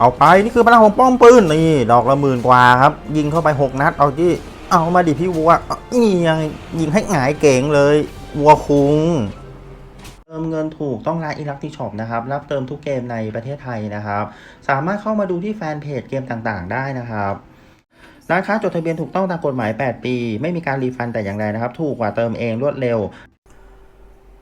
เอาไปนี่คือพลังของป้อมปืนนี่ดอกละหมื่นกว่าครับ ยิงเข้าไป 6 นัดเอาที่เอามาดิพี่วัวนี่ยังยิงให้หงายเก่งเลยวัวคุงเติมเงินถูกต้องร้านอีลักติช็อปนะครับ รับเติมทุกเกมในประเทศไทยนะครับ สามารถเข้ามาดูที่แฟนเพจเกมต่างๆ ได้นะครับร้านค้าจดทะเบียนถูกต้องตามกฎหมาย 8 ปี ไม่มีการรีฟันแต่อย่างใดนะครับ ถูกกว่าเติมเองรวดเร็ว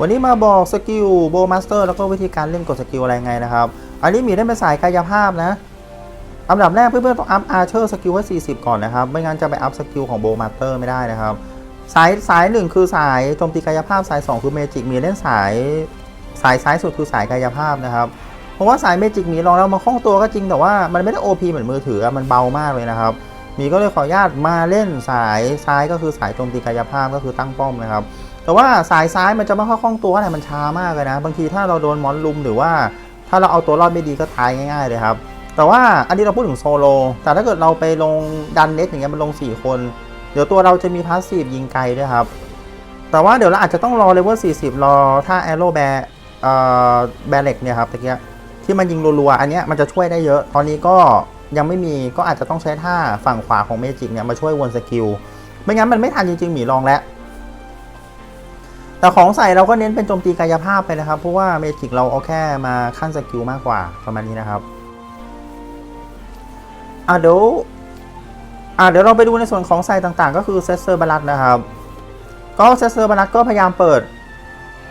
วันนี้มาบอกสกิลโบมาสเตอร์แล้วก็วิธีการเล่นกดสกิลอะไรไงนะครับ อันนี้มีได้เป็นสายกายภาพนะอันดับแรกเพื่อนๆต้องอัพอาร์เชอร์สกิลไว้40 ก่อนนะครับ ไม่งั้นจะไปอัพสกิลของโบมาสเตอร์ไม่ได้นะครับ สายสายหนึ่งคือสายโจมตีกายภาพสาย 2 คือเมจิกมีเล่นสายสายซ้ายสุดคือสายกายภาพนะครับ เพราะว่าสายเมจิกมีลองแล้วมาคล่องตัวก็จริงแต่ว่ามันไม่ได้ OP เหมือนมือถือมันเบามากเลยนะครับ มีก็เลยขออนุญาตมาเล่นสายซ้ายก็คือสายโจมตีกายภาพก็คือตั้งป้อมนะครับ แต่ว่าสายซ้ายมันจะไม่ค่อยคล่องตัวอะไรมันช้ามากเลยนะ บางทีถ้าเราโดนมอนลุมหรือว่าถ้าเราเอาตัวรอดไม่ดีก็ตายง่าย ๆเลยครับ แต่ว่าอันนี้เราพูดถึงโซโล แต่ถ้าเกิดเราไปลงดันเน็ตอย่างเงี้ยมันลง 4 คน เดี๋ยวตัวเราจะมีพาสซีฟยิงไกลด้วยครับ แต่ว่าเดี๋ยวเราอาจจะต้องรอเลเวล40 รอถ้าแอโร่แบร์แบร์เล็กเนี่ยครับตะเกียที่มันยิงรัวๆ อันเนี้ยมันจะช่วยได้เยอะ ตอนนี้ก็ยังไม่มีก็อาจจะต้องใช้ท่าฝั่งขวาของเมจิกเนี่ยมาช่วยวนสกิล ไม่งั้นมันไม่ทันจริงๆหมีลองแล้ว แต่ของใส่เราก็เน้นเป็นโจมตีกายภาพไปนะครับ เพราะว่าเมจิกเราเอาแค่มาขั้นสกิลมากกว่าประมาณนี้นะครับอะเดี๋ยวอะเดี๋ยวเราไปดูในส่วนของใส่ต่างๆ ก็คือเซสเซอร์บาลัสนะครับ ก็เซสเซอร์บาลัสก็พยายามเปิด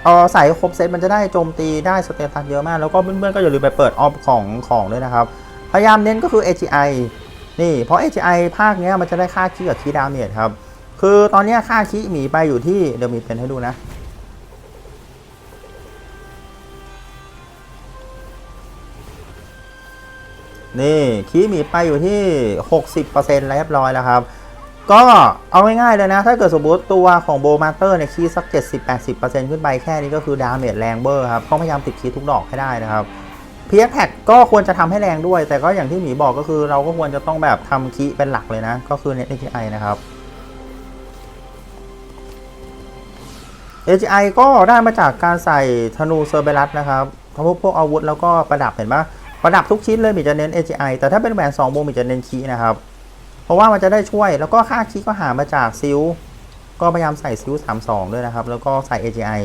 เออใส่ครบเซตมันจะได้โจมตีได้สเตตัสเยอะมาก แล้วก็เพื่อนๆก็อย่าลืมไปเปิดออฟของของด้วยนะครับ พยายามเน้นก็คือ AGI นี่ เพราะ AGI ภาคเนี้ยมันจะได้ค่าคีกับคีดาเมจครับ คือตอนนี้ค่าคีหมีไปอยู่ที่เดี๋ยวมีเป็นให้ดูนะ นี่คีมีไปอยู่ที่ 60%แล้วเรียบร้อยแล้วครับ ก็เอาง่ายๆเลยนะ ถ้าเกิดสมมติตัวของโบมาเตอร์เนี่ยคีสัก 70-80%ขึ้นไปแค่นี้ก็คือดาเมจแรงเบอร์ครับต้องพยายามติดคีทุกดอกให้ได้นะครับเพียแท็กก็ควรจะทำให้แรงด้วย แต่ก็อย่างที่หมีบอกก็คือเราก็ควรจะต้องแบบทำคีเป็นหลักเลยนะ ก็คือเน็ต AGI นะครับ AGI ก็ได้มาจากการใส่ธนูเซอร์เบลัสนะครับทั้งพวกพวกอาวุธแล้วก็ประดับเห็นปะ ประดับทุกชิ้นเลยมีจะเน้น AGI แต่ถ้าเป็นแหวน2วงมีจะเน้นคีนะครับ เพราะว่ามันจะได้ช่วยแล้วก็ค่าคีก็หามาจากซิลก็พยายามใส่ซิล32 ด้วยนะครับ แล้วก็ใส่ AGI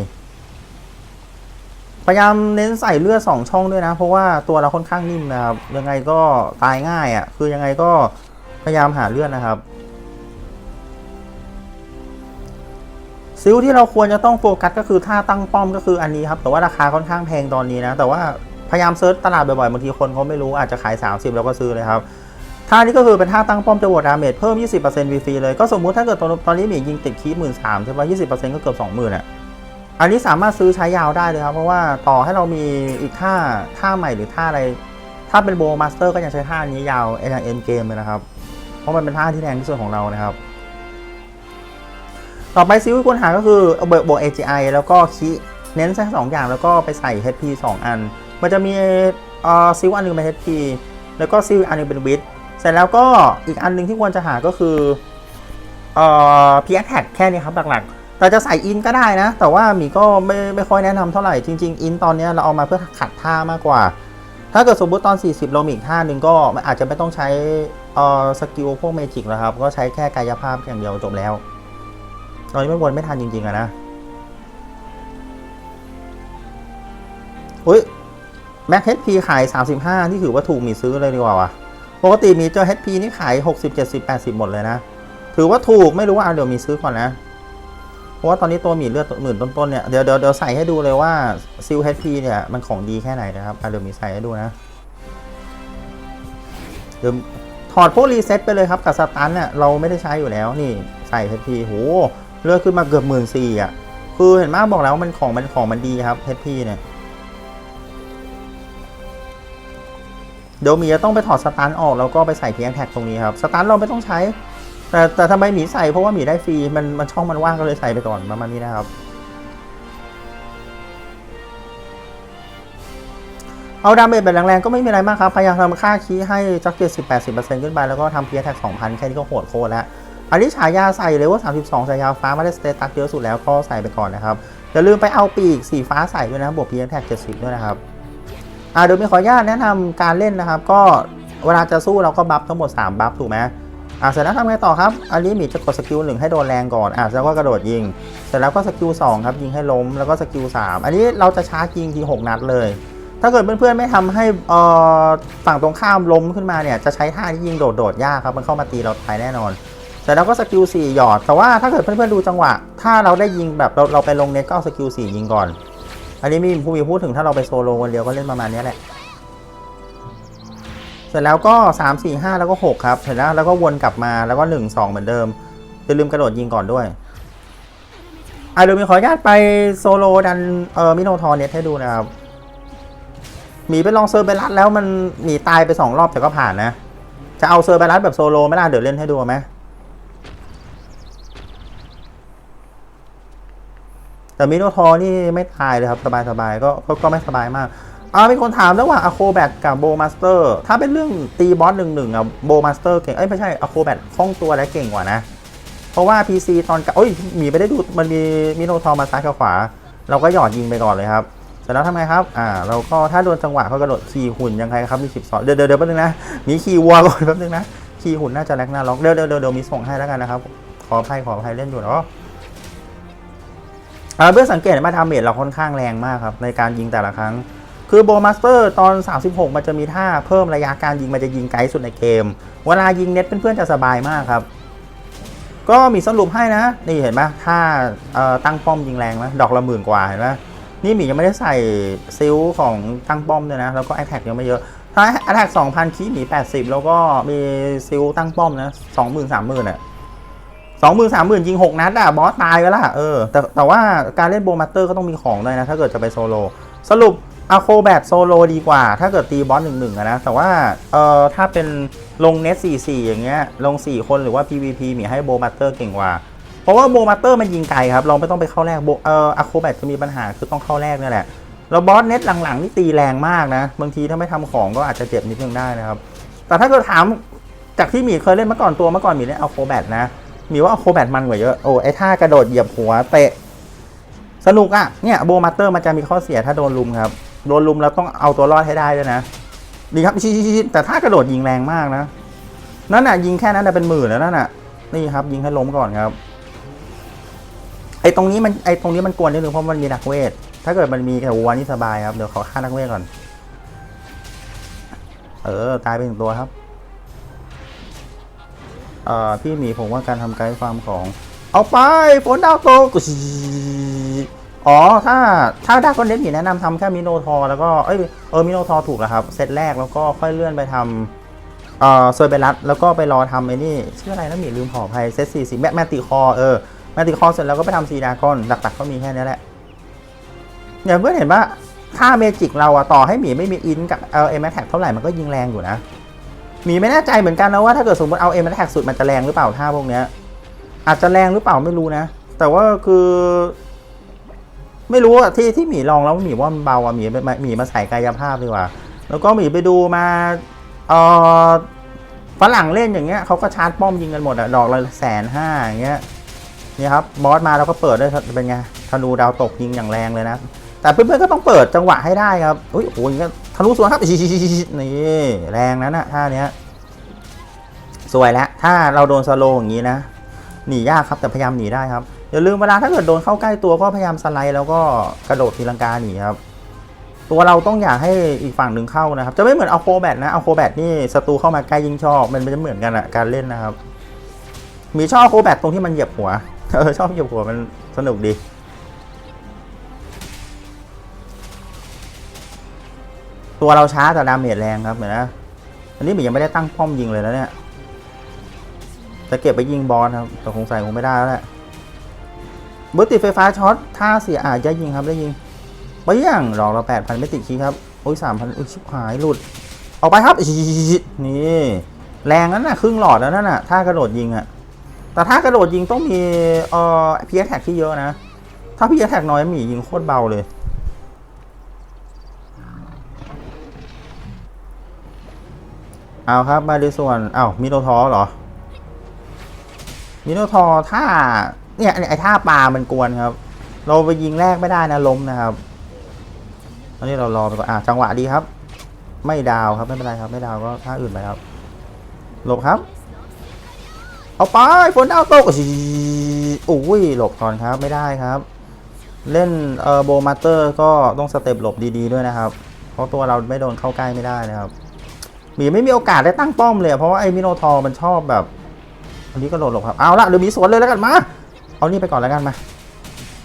พยายามเน้นใส่เลือด2ช่องด้วยนะ เพราะว่าตัวเราค่อนข้างนิ่มนะครับ ยังไงก็ตายง่ายอะ่ะ คือยังไงก็พยายามหาเลือดนะครับ ซิลที่เราควรจะต้องโฟกัสก็คือท่าตั้งป้อมก็คืออันนี้ครับ แต่ว่าราคาค่อนข้างแพงตอนนี้นะ แต่ว่า พยายามเซิร์ชตลาดบ่อยๆบางทีคนเขาไม่รู้อาจจะขาย 30 แล้วก็ซื้อเลยครับท่านี้ก็คือเป็นท่าตั้งป้อมจะบวกดาเมจเพิ่ม 20%ฟรีเลยก็สมมุติถ้าเกิดตอนตอนนี้มียิงติดคีหมื่นสามใช่ป่ะ20%ก็เกือบ20,000อะอันนี้สามารถซื้อใช้ยาวได้เลยครับ เพราะว่าต่อให้เรามีอีกท่าท่าใหม่หรือท่าอะไร ถ้าเป็นโบมาสเตอร์ก็ยังใช้ท่านี้ยาวอ้ทางเอ็นเกมเลยนะครับ เพราะมันเป็นท่าที่แรงที่สุดของเรานะครับ ต่อไปซิลที่ควรหาก็คือเบิร์บวก AGI แล้วก็คีเน้นแค่สองอย่างแล้วก็ไปใส่ HP 2 อัน มันจะมีออซิลอันหนึงเป็น HP แล้วก็ซิลอันหนึงเป็นวิดเสร็จแล้วก็อีกอันหนึงที่ควรจะหาก็คือเอ่อ p x t a g แค่นี้ครับหลักๆ แต่จะใส่อินก็ได้นะ แต่ว่าหมีก็ไม่ไม่ค่อยแนะนำเท่าไหร่จริง ๆ อินตอนนี้เราเอามาเพื่อขัดท่ามากกว่า ถ้าเกิดสมมติตอน 40 เรามีอีกท่าหนึ่งก็อาจจะไม่ต้องใช้เอ่อสกิลพวกเมจิกแล้วครับ ก็ใช้แค่กายภาพอย่างเดียวจบแล้ว ตอนนี้ไม่วนไม่ทันจริงๆอะนะอุ้ย แม็ก HP ขาย 35ที่ถือว่าถูกมีซื้อเลยดีกว่าวะปกติมีเจอ HP นี่ขาย 60 70 80 หมดเลยนะ ถือว่าถูกไม่รู้ว่าเอาเดี๋ยวมีซื้อก่อนนะ เพราะว่าตอนนี้ตัวหมีเลือดหมื่นต้นๆเนี่ยเดี๋ยวเดี๋ยวเดี๋ยวใส่ให้ดูเลยว่าซิล HP เนี่ยมันของดีแค่ไหนนะครับเดี๋ยวมีใส่ให้ดูนะเดี๋ยวถอดพวกรีเซ็ตไปเลยครับกับสตันเนี่ยเราไม่ได้ใช้อยู่แล้วนี่ใส่ HP โหเลือกขึ้นมาเกือบหมื่นสี่อะคือเห็นมากบอกแล้วมันของมันของมันดีครับ HP เนี่ย เดี๋ยวหมีจะต้องไปถอดสตันออกแล้วก็ไปใส่เพียงแท็กตรงนี้ครับสตันเราไม่ต้องใช้ แต่แต่ทำไมหมีใส่เพราะว่าหมีได้ฟรีมันมันช่องมันว่างก็เลยใส่ไปก่อนประมาณนี้นะครับ เอาดาเมจแบบแรงๆก็ไม่มีอะไรมากครับพยายามทำค่าคีให้จักเจ็ดสิบแปดสิบเปอร์เซ็นต์ขึ้นไปแล้วก็ทำเพียร์แท็กสองพันแค่นี้ก็โหดโคตรแล้วอันนี้ฉายาใส่เลยว่า32ฉายาฟ้ามาได้สเตตัสเยอะสุดแล้วก็ใส่ไปก่อนนะครับอย่าลืมไปเอาปีกสีฟ้าใส่ด้วยนะบวกเพียร์แท็ก70 ด้วยนะครับ อ่าเดี๋ยวมีขออนุญาตแนะนำการเล่นนะครับ ก็เวลาจะสู้เราก็บัฟทั้งหมด 3 บัฟถูกไหมอ่าเสร็จแล้วทำไงต่อครับอันนี้หมีจะกดสกิลหนึ่งให้โดนแรงก่อนอ่าแล้วก็กระโดดยิง เสร็จแล้วก็สกิล2ครับยิงให้ล้มแล้วก็สกิล3อันนี้เราจะชาร์จยิงที6นัดเลย ถ้าเกิดเพื่อนๆไม่ทำให้เอ่อฝั่งตรงข้ามล้มขึ้นมาเนี่ยจะใช้ท่าที่ยิงโดดๆยากครับมันเข้ามาตีเราตายแน่นอนเสร็จแล้วก็สกิล4หยอดแต่ว่าถ้าเกิดเพื่อนๆดูจังหวะ ถ้าเราได้ยิงแบบเราเราไปลงเน็ตก็เอาสกิล4ยิงก่อน อันนี้มีผู้มีพูดถึงถ้าเราไปโซโลคนเดียวก็เล่นประมาณนี้แหละ เสร็จแล้วก็ 3 4 5 แล้วก็ 6 ครับ เสร็จแล้วแล้วก็วนกลับมาแล้วก็ 1 2 เหมือนเดิมอย่าลืมกระโดดยิงก่อนด้วยอะเดี๋ยวมีขออนุญาตไปโซโลดันเออมิโนทอร์เน็ตให้ดูนะครับหมีไปลองเซอร์เบรัสแล้วมันหมีตายไป 2 รอบแต่ก็ผ่านนะ จะเอาเซอร์เบรัสแบบโซโลไหม่ล่ะเดี๋ยวเล่นให้ดูไหม แต่มิโนทอนี่ไม่ตายเลยครับ สบายๆก็ก็ก็ไม่สบายมากอ่ามีคนถามระหว่างอะโคแบทกับโบมาสเตอร์ถ้าเป็นเรื่องตีบอสหนึ่งหนึ่งอะโบมาสเตอร์เก่ง เอ้ย ไม่ใช่อะโคแบทคล่องตัวและเก่งกว่านะ เพราะว่า PC ตอนกับโอ้ยหมีไปได้ดู มันมีมิโนทอมาซ้ายกับขวา เราก็หยอดยิงไปก่อนเลยครับเสร็จแล้วทำไงครับ อ่า เราก็ถ้าโดนจังหวะเขากระโดดขี่หุ่นยังไงครับ มีสิบสองเดี๋ยวเดี๋ยวเดี๋ยวแป๊บนึงนะ มีขี่วัวก่อนแป๊บนึงนะขี่หุ่นน่าจะแลกหน้าล็อกเดี๋ยวเดี๋ยวเดี๋ยวมีส่งให้แล้วกันนะครับ ขออภัยขออภัยเล่นอยู่เนาะ เพื่อสังเกตมาทำเมจเราค่อนข้างแรงมากครับ ในการยิงแต่ละครั้ง คือโบมาสเตอร์ตอน 36 มันจะมีท่าเพิ่มระยะการยิงมันจะยิงไกลสุดในเกม เวลายิงเน็ตเพื่อนๆจะสบายมากครับ ก็มีสรุปให้นะ นี่เห็นไหมท่าตั้งป้อมยิงแรงไหมดอกละหมื่นกว่าเห็นไหมนี่หมียังไม่ได้ใส่ซิลของตั้งป้อมเลยนะ แล้วก็ a t t a c k ยังไม่เยอะถ้า a t t a c k 2,000คีหมี80 แล้วก็มีซิลตั้งป้อมนะ20,000 30,000อะ สองหมื่นสามหมื่นยิงหกนัดอะบอสตายไปละเออแต่แต่ว่าการเล่นโบมาสเตอร์ก็ต้องมีของด้วยนะ ถ้าเกิดจะไปโซโลสรุปอะโคแบทโซโลดีกว่า ถ้าเกิดตีบอสหนึ่งหนึ่งนะ แต่ว่าเอ่อถ้าเป็นลงเน็ตสี่สี่อย่างเงี้ยลง4คนหรือว่า PVP มีให้โบมาสเตอร์เก่งกว่า เพราะว่าโบมาสเตอร์มันยิงไกลครับ เราไม่ต้องไปเข้าแรกโบเอ่ออะโคแบทจะมีปัญหาคือต้องเข้าแรกนี่แหละแล้วบอสเน็ตหลังๆนี่ตีแรงมากนะ บางทีถ้าไม่ทำของก็อาจจะเจ็บนิดนึงได้นะครับ แต่ถ้าเกิดถามจากที่หมีเคยเล่นเมาก่อนตัวเมื่อก่อนหมีเล่นอะโคแบทนะ มีว่าโคแบทมันกว่าเยอะ โอ้ไอท่ากระโดดเหยียบหัวเตะ สนุกอะ่ะ เนี่ยโบมาเตอร์มันจะมีข้อเสียถ้าโดนลุมครับ โดนลุมเราต้องเอาตัวรอดให้ได้ด้วยนะ ดีครับชิชิแต่ถ้ากระโดดยิงแรงมากนะ นั่นน่ะยิงแค่นั้นน่ะเป็นหมื่นแล้วนั่นน่ะ นี่ครับยิงให้ล้มก่อนครับ ไอตรงนี้มันไอตรงนี้มันกวนนิดนึงเพราะมันมีนักเวท ถ้าเกิดมันมีแต่วัวนี่สบายครับ เดี๋ยวขอฆ่านักเวทก่อน เออตายไปหนึ่งตัวครับ พี่หมีผมว่าการทำไกด์ฟาร์มของ เอาไปฝนดาวตกอ๋อ ถ้าถ้าดาก้อนเน็ตหมีแนะนำทำแค่มิโนทอร์แล้วก็ เอ้ยเออมิโนทอร์ถูกแล้วครับเซตแรกแล้วก็ค่อยเลื่อนไปทำเอ่อเซอร์เบรัสแล้วก็ไปรอทำไอ้นี่ชื่ออะไรนะหมีลืมขออภัยเซตสี่สิแมแมติคอเออแมติคอเสร็จแล้วก็ไปทำซีดากอนหลักๆก็มีแค่นี้แหละอย่างเพื่อนเห็นว่าถ้าเมจิกเราอะต่อให้หมีไม่มีอินกับเอเอ็มแท็กเท่าไหร่มันก็ยิงแรงอยู่นะ หมีไม่แน่ใจเหมือนกันนะว่าถ้าเกิดสมมติเอาเอ็มแท็กสุดมันจะแรงหรือเปล่าท่าพวกเนี้ย อาจจะแรงหรือเปล่าไม่รู้นะ แต่ว่าคือ ไม่รู้อะที่ที่หมีลองแล้วหมีว่ามันเบาอะหมีมาหมีมาใส่กายภาพดีกว่า แล้วก็หมีไปดูมาเออฝรั่งเล่นอย่างเงี้ยเขาก็ชาร์จป้อมยิงกันหมดอะดอกละแสนห้าอย่างเงี้ยนี่ครับบอสมาแล้วก็เปิดได้เป็นไงธนูดาวตกยิงอย่างแรงเลยนะ แต่เพื่อนๆก็ต้องเปิดจังหวะให้ได้ครับอุ้ยโอ้ยอะลุสวนครับนี่แรงนั้นอะท่าเนี้ยสวยแล้วถ้าเราโดนสโลว์อย่างนี้นะหนียากครับแต่พยายามหนีได้ครับอย่าลืมเวลาถ้าเกิดโดนเข้าใกล้ตัวก็พยายามสไลด์แล้วก็กระโดดทีลังกาหนีครับตัวเราต้องอยากให้อีกฝั่งหนึ่งเข้านะครับ จะไม่เหมือนเอาโคแบทนะเอาโคแบทนี่ศัตรูเข้ามาใกล้ยิงชอบมันจะเหมือนกันอะการเล่นนะครับ มีชอบโคแบทตรงที่มันเหยียบหัวเออชอบเหยียบหัวมันสนุกดี ตัวเราช้าแต่ดาเมจแรงครับเห็นนะอันนี้หมียังไม่ได้ตั้งป้อมยิงเลยนะเนี่ยจะเก็บไปยิงบอลครับแต่คงใส่คงไม่ได้แล้วแหละบุติดไฟฟ้าช็อตถ้าเสียอาจจะยิงครับได้ยิงไปยังหลอกเราแปดพันไม่ติดคีครับโอ้ยสามพันอุ้ยชิบหายหลุดออกไปครับนี่แรงนั้นน่ะครึ่งหลอดแล้วนั่นน่ะถ้ากระโดดยิงอะแต่ถ้ากระโดดยิงต้องมีเอ่อพีแท็กที่เยอะนะ ถ้าพีแท็กน้อยหมียิงโคตรเบาเลย เอาครับมาในส่วนเอามิโนทอเหรอ มิโนทอร์ถ้าเนี่ยไอท่าปลามันกวนครับ เราไปยิงแรกไม่ได้นะล้มนะครับตอนนี้เรารอไปก่อนอะจังหวะดีครับ ไม่ดาวครับไม่เป็นไรครับ ไม่ดาวก็ท่าอื่นไปครับ หลบครับ เอาไปฝนดาวตกโอ้ยหลบก่อนครับไม่ได้ครับ เล่นเออโบมาเตอร์ก็ต้องสเต็ปหลบดีๆด้วยนะครับ เพราะตัวเราไม่โดนเข้าใกล้ไม่ได้นะครับ มีไม่มีโอกาสได้ตั้งป้อมเลยเพราะว่าไอ้มิโนทอร์มันชอบแบบ อันนี้ก็โหลดหลบครับ เอาละเดี๋ยวมีสวนเลยแล้วกันมา เอานี่ไปก่อนแล้วกันมา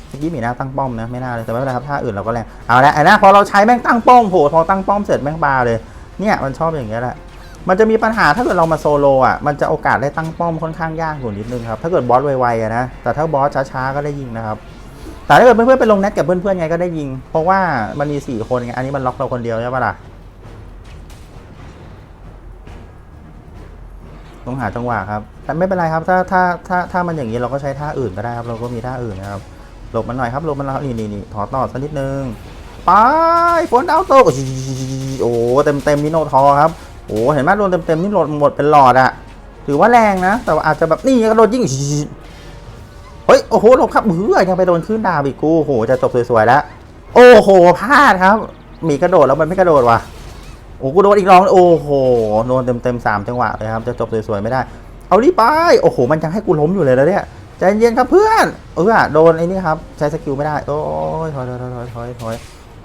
เมื่อกี้มีน่าตั้งป้อมนะไม่น่าเลยแต่ไม่เป็นไรครับท่าอื่นเราก็แรงเอาละไอ้นะพอเราใช้แม่งตั้งป้อมโผพอตั้งป้อมเสร็จแม่งบาเลย เนี่ยมันชอบอย่างเงี้ยแหละมันจะมีปัญหาถ้าเกิดเรามาโซโลอะมันจะโอกาสได้ตั้งป้อมค่อนข้างยากอยู่นิดนึงครับถ้าเกิดบอสไวๆอะนะแต่ถ้าบอสช้าๆก็ได้ยิงนะครับแต่ถ้าเกิดเพื่อนๆไปลงแนทกับเพื่อนๆไงก็ได้ยิง เพราะว่ามันมีสี่คนไงอันนี้มันล็อกเราคนเดียวใช่ปะล่ะ ต้องหาจังหวะครับ แต่ไม่เป็นไรครับ ถ้าถ้าถ้าถ้ามันอย่างนี้เราก็ใช้ท่าอื่นก็ได้ครับ เราก็มีท่าอื่นนะครับ หลบมันหน่อยครับ หลบมันแล้วนี่นี่นี่ถอดต่อสักนิดนึง ไป ฝนดาวตก โอ้เต็มเต็มๆมิโนทอครับ โอ้เห็นไหมโดนเต็มเต็มนี่หลดหมดเป็นหลอดอะถือว่าแรงนะ แต่ว่าอาจจะแบบนี่กระโดดยิ่ง เฮ้ย โอ้โห หลบครับเฮ้ยยังไปโดนขึ้นดาวอีกกู โอ้โห จะจบสวยๆแล้ว โอ้โห พลาดครับ มีกระโดดแล้วมันไม่กระโดดว่ะ โอ้กูโดนอีกรองโอ้โหโดนเต็มเต็มสามจังหวะเลยครับจะจบสวยๆไม่ได้ เอาดิไปโอ้โห มันยังให้กูล้มอยู่เลยแล้วเนี่ยใจเย็นครับเพื่อนเออโดนไอ้นี่ครับใช้สกิลไม่ได้โอ้ยถอยถอยถอยถอยถอย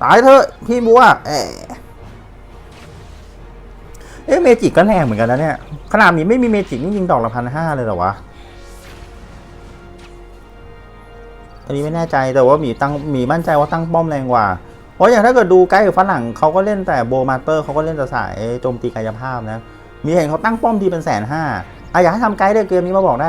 ตายเถอะพี่บัวเอะเอ๊ะเมจิกก็แรงเหมือนกันนะเนี่ยขนาดมีไม่มีเมจิกนี่ยิงดอกละพันห้าเลยเหรอวะอันนี้ไม่แน่ใจแต่ว่ามีตั้งมีมั่นใจว่าตั้งป้อมแรงกว่า เพราะอย่างถ้าเกิดดูไกด์กับฝรั่งเขาก็เล่นแต่โบมาเตอร์เขาก็เล่นแต่สายโจมตีกายภาพนะ มีเห็นเขาตั้งป้อมทีเป็นแสนห้าอะอยากให้ทำไกด์ในเกมนี้มาบอกได้